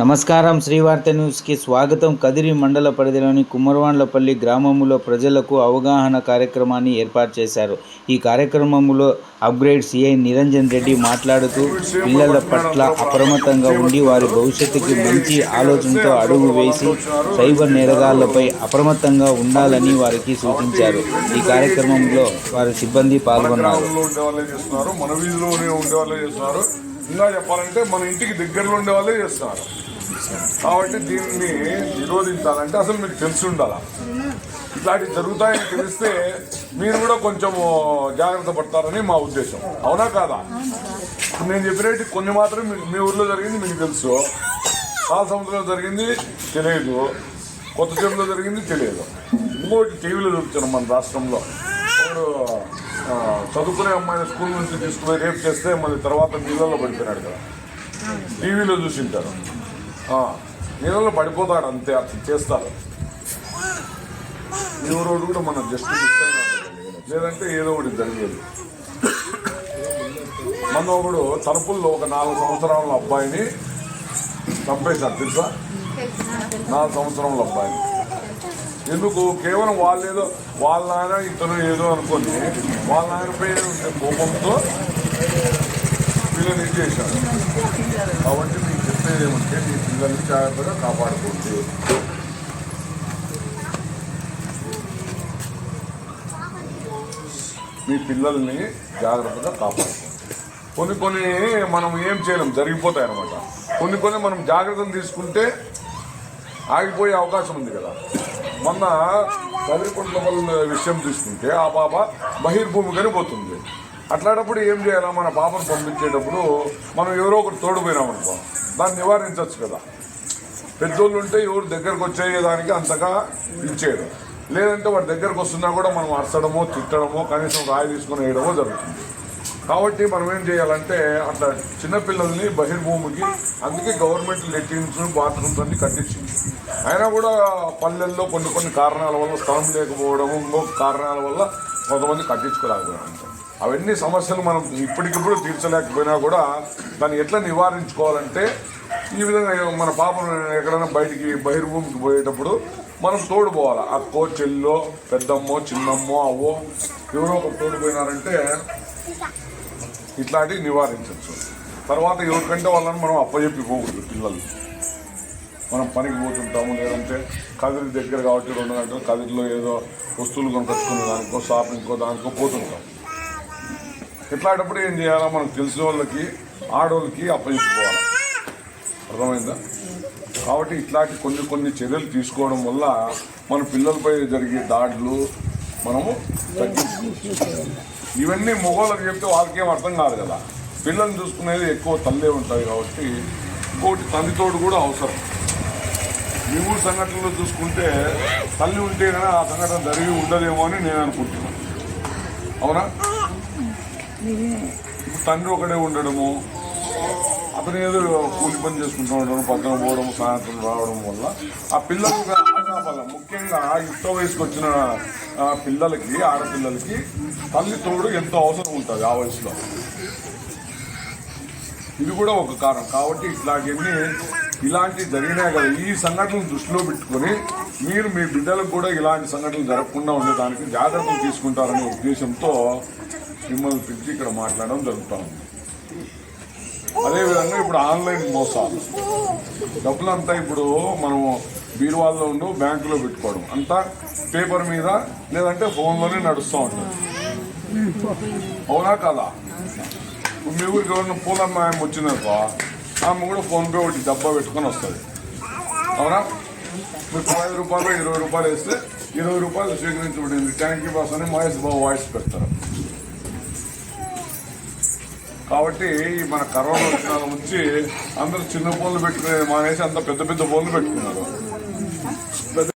నమస్కారం. శ్రీవార్త న్యూస్కి స్వాగతం. కదిరి మండల పరిధిలోని కుమ్మరవాండ్లపల్లి గ్రామములో ప్రజలకు అవగాహన కార్యక్రమాన్ని ఏర్పాటు చేశారు. ఈ కార్యక్రమంలో అప్గ్రేడ్ సిఐ నిరంజన్ రెడ్డి మాట్లాడుతూ పిల్లల పట్ల అప్రమత్తంగా ఉండి వారి భవిష్యత్తుకి మంచి ఆలోచనతో అడుగు వేసి సైబర్ నేరగాళ్ళపై అప్రమత్తంగా ఉండాలని వారికి సూచించారు. ఈ కార్యక్రమంలో వారి సిబ్బంది పాల్గొన్నారు. ఇంకా చెప్పాలంటే మన ఇంటికి దగ్గరలో ఉండే వాళ్ళే చేస్తున్నారు. కాబట్టి దీన్ని నిరోధించాలంటే అసలు మీకు తెలిసి ఉండాలా? ఇట్లాంటివి జరుగుతాయని తెలిస్తే మీరు కూడా కొంచెం జాగ్రత్త పడతారని మా ఉద్దేశం. అవునా కాదా? నేను చెప్పినట్టు కొన్ని మాత్రం మీ- మీ ఊర్లో జరిగింది మీకు తెలుసు. కాల సముద్రంలో జరిగింది తెలియదు. కొత్త చెరువులో జరిగింది తెలియదు. ఇంకోటి టీవీలో చూపించాను మన రాష్ట్రంలో. ఇప్పుడు చదువుకునే అమ్మాయిని స్కూల్ నుంచి తీసుకుపోయి రేపు చేస్తే మళ్ళీ తర్వాత నీళ్ళల్లో పడిపోయినాడు కదా. టీవీలో చూసింటారు. ఆ, నీళ్ళలో పడిపోతాడు అంతే అట్లా చేస్తారు ఈ రోజు కూడా మనం జస్ట్ మిస్ అయినాడు లేదంటే ఏదో ఒకటి జరిగేది. మన ఒకడు తలుపుల్లో ఒక నాలుగు సంవత్సరాల అబ్బాయిని చంపేశారు తెలుసా. నాలుగు సంవత్సరాల అబ్బాయిని. ఎందుకు? కేవలం వాళ్ళు ఏదో వాళ్ళ నాయన ఇతను ఏదో అనుకొని వాళ్ళ నాయనపై కోపంతో పిల్లలు చేశారు? కాబట్టి మీకు చెప్పేది ఏమంటే మీ పిల్లల్ని జాగ్రత్తగా కాపాడుకోండి. మీ పిల్లల్ని జాగ్రత్తగా కాపాడుకోండి. కొన్ని కొన్ని మనం ఏం చేయలేం జరిగిపోతాయి అనమాట కొన్ని కొన్ని మనం జాగ్రత్తలు తీసుకుంటే ఆగిపోయే అవకాశం ఉంది కదా. మొన్న కదిరికుంట్ల వల్ల విషయం తీసుకుంటే ఆ పాప బహిర్భూమికని పోతుంది. అట్లాంటప్పుడు ఏం చేయాలా? మన పాపను పంపించేటప్పుడు మనం ఎవరో ఒకరు తోడుపోయినామనుకో దాన్ని నివారించవచ్చు కదా. పెద్దోళ్ళు ఉంటే ఎవరు దగ్గరకు వచ్చేదానికి అంతగా ఇచ్చేయడం లేదంటే వాడి దగ్గరకు వస్తున్నా కూడా మనం అరచడమో తిట్టడమో కనీసం రాయి తీసుకుని వేయడమో జరుగుతుంది. కాబట్టి మనం ఏం చేయాలంటే అట్లా చిన్నపిల్లల్ని బహిర్భూమికి అందుకే గవర్నమెంట్ లెట్రిన్స్ బాత్రూమ్స్ అన్ని కట్టించింది. అయినా కూడా పల్లెల్లో కొన్ని కొన్ని కారణాల వల్ల స్థలం లేకపోవడం ఇంకో కారణాల వల్ల కొంతమంది కట్టించుకోలేకపోయారు అవన్నీ సమస్యలు మనం ఇప్పటికిప్పుడు తీర్చలేకపోయినా కూడా దాన్ని ఎట్లా నివారించుకోవాలంటే ఈ విధంగా మన పాపను ఎక్కడైనా బయటికి బహిర్భూమికి పోయేటప్పుడు మనం తోడు పోవాలి అక్కో చెల్లో పెద్దమ్మో చిన్నమ్మో అవ్వో ఎవరో ఒకరు తోడు పోయినారంటే ఇట్లాంటివి నివారించవచ్చు. తర్వాత ఎవరికంటే వాళ్ళని మనం అప్పచెప్పిపోకూడదు పిల్లలు. మనం పనికి పోతుంటాము లేదంటే కదిరి దగ్గర కాబట్టి రెండు గంటలు కదిరిలో ఏదో వస్తువులు కొనుకొచ్చుకునే దానికో షాపింగ్కో దానికో పోతుంటాం. ఇట్లాంటప్పుడు ఏం చేయాలా మనకు తెలిసిన వాళ్ళకి ఆడవాళ్ళకి అప్పచెప్పుకోవాలి అర్థమైందా? కాబట్టి ఇట్లాంటి కొన్ని కొన్ని చర్యలు తీసుకోవడం వల్ల మన పిల్లలపై జరిగే దాడులు మనము తగ్గించుకోవచ్చు. ఇవన్నీ మొగోళ్ళకి చెప్తే వాళ్ళకేం అర్థం కాదు కదా. పిల్లల్ని చూసుకునేది ఎక్కువ తల్లే ఉంటుంది కాబట్టి ఇంకోటి తండ్రితోడు కూడా అవసరం. మీ ఊరు సంఘటనలో చూసుకుంటే తల్లి ఉంటే కానీ ఆ సంఘటన జరిగి ఉండదేమో అని నేను అనుకుంటున్నాను అవునా? తండ్రి ఒకడే ఉండడము అతను ఏదో కూలి పని చేసుకుంటూ ఉండడం పక్కన పోవడం సాయంత్రం రావడం వల్ల ఆ పిల్లలకు ముఖ్యంగా యుక్త వయసుకు వచ్చిన పిల్లలకి ఆడపిల్లలకి తల్లి తోడు ఎంతో అవసరం ఉంటుంది ఆ వయసులో. ఇది కూడా ఒక కారణం. కాబట్టి ఇట్లాంటివన్నీ ఇలాంటి జరిగినాయి కదా. ఈ సంఘటనలు దృష్టిలో పెట్టుకొని మీరు మీ బిడ్డలకు కూడా ఇలాంటి సంఘటనలు జరగకుండా ఉండడానికి జాగ్రత్తలు తీసుకుంటారనే ఉద్దేశంతో మిమ్మల్ని పిలిచి ఇక్కడ మాట్లాడడం జరుగుతూ ఉంది. అదేవిధంగా ఇప్పుడు ఆన్లైన్ మోసాలు. డబ్బులంతా ఇప్పుడు మనము బీరువాల్లో ఉండు బ్యాంకులో పెట్టుకోవడం. అంతా పేపర్ మీద లేదంటే ఫోన్లోనే నడుస్తూ ఉంటుంది. అవునా కదా? మీ ఊరికి ఎవరిని పూలమ్మ ఆమె వచ్చిందనుకో ఆమె కూడా ఫోన్పే ఒకటి డబ్బా పెట్టుకొని వస్తుంది. అవునా? మీకు పది రూపాయలు ఇరవై రూపాయలు వేస్తే ఇరవై రూపాయలు స్వీకరించబడింది. థ్యాంక్ యూ బాస్ అని మహేష్ బాబు వాయిస్ పెడతారు. కాబట్టి మన కరోనా వచ్చిన నుంచి అందరూ చిన్న ఫోన్లు పెట్టుకునే మానేసి అంత పెద్ద పెద్ద ఫోన్లు పెట్టుకున్నారు.